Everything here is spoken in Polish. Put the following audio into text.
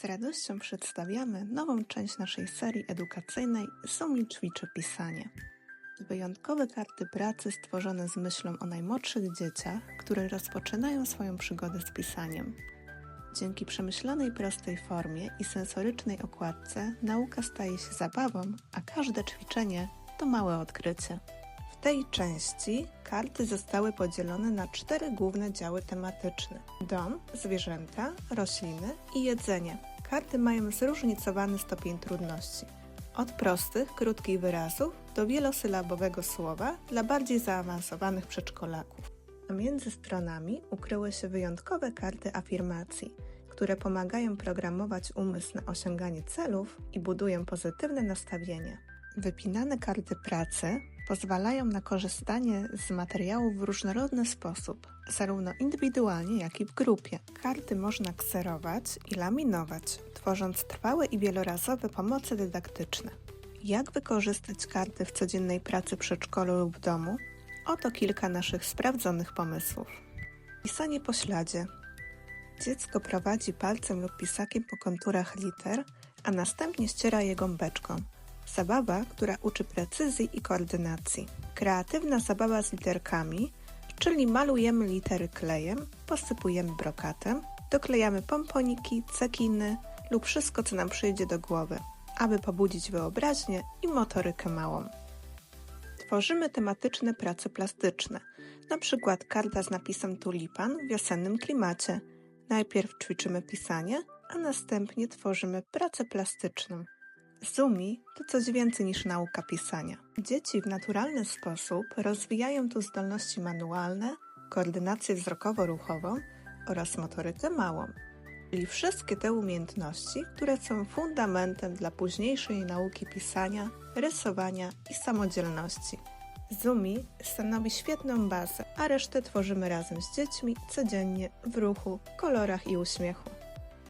Z radością przedstawiamy nową część naszej serii edukacyjnej Sumi ćwiczy pisanie. Wyjątkowe karty pracy stworzone z myślą o najmłodszych dzieciach, które rozpoczynają swoją przygodę z pisaniem. Dzięki przemyślanej prostej formie i sensorycznej okładce nauka staje się zabawą, a każde ćwiczenie to małe odkrycie. W tej części karty zostały podzielone na cztery główne działy tematyczne: dom, zwierzęta, rośliny i jedzenie. Karty mają zróżnicowany stopień trudności. Od prostych, krótkich wyrazów do wielosylabowego słowa dla bardziej zaawansowanych przedszkolaków. A między stronami ukryły się wyjątkowe karty afirmacji, które pomagają programować umysł na osiąganie celów i budują pozytywne nastawienie. Wypinane karty pracy pozwalają na korzystanie z materiałów w różnorodny sposób, zarówno indywidualnie, jak i w grupie. Karty można kserować i laminować, tworząc trwałe i wielorazowe pomoce dydaktyczne. Jak wykorzystać karty w codziennej pracy przedszkolu lub domu? Oto kilka naszych sprawdzonych pomysłów. Pisanie po śladzie. Dziecko prowadzi palcem lub pisakiem po konturach liter, a następnie ściera je gąbeczką. Zabawa, która uczy precyzji i koordynacji. Kreatywna zabawa z literkami, czyli malujemy litery klejem, posypujemy brokatem, doklejamy pomponiki, cekiny lub wszystko, co nam przyjdzie do głowy, aby pobudzić wyobraźnię i motorykę małą. Tworzymy tematyczne prace plastyczne, przykład karta z napisem tulipan w wiosennym klimacie. Najpierw ćwiczymy pisanie, a następnie tworzymy pracę plastyczną. Zumi to coś więcej niż nauka pisania. Dzieci w naturalny sposób rozwijają tu zdolności manualne, koordynację wzrokowo-ruchową oraz motorykę małą, czyli wszystkie te umiejętności, które są fundamentem dla późniejszej nauki pisania, rysowania i samodzielności. Zumi stanowi świetną bazę, a resztę tworzymy razem z dziećmi codziennie w ruchu, kolorach i uśmiechu.